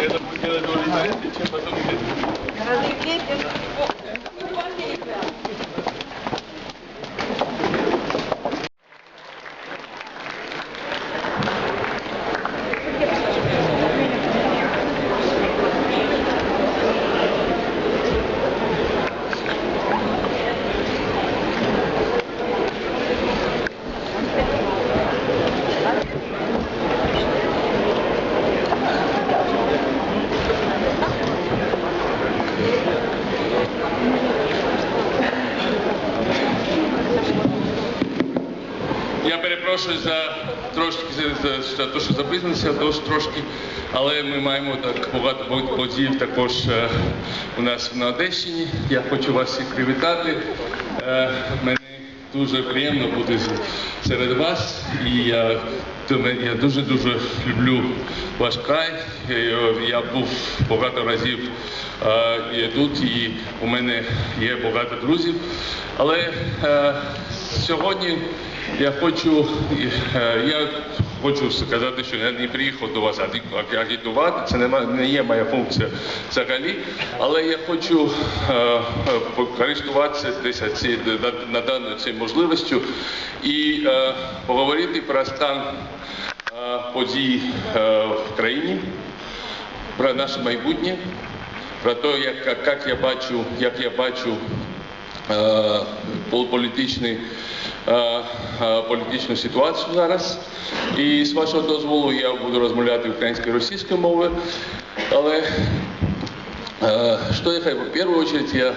Это будет делать до чем потом... Я перепрошую за трошки за, за те, що запізнився трошки, але ми маємо так багато по- подій також е, у нас на Одещині. Я хочу вас всіх привітати. Е, мені дуже приємно бути серед вас, і я, я дуже дуже люблю ваш край. Я, я був багато разів е, тут, і у мене є багато друзів. Але е, сьогодні я хочу, е, я хочу сказати, що я не приїхав до вас агі- агітувати, це не, є моя функція взагалі, але я хочу е, е, користуватися на, даною цією можливістю і поговорити про стан подій в країні, про наше майбутнє, про те, як, як я бачу, як я бачу політичний, е, е, політичну ситуацію зараз. І з вашого дозволу я буду розмовляти українською і російською мовою. Але е, що я хай В першу чергу я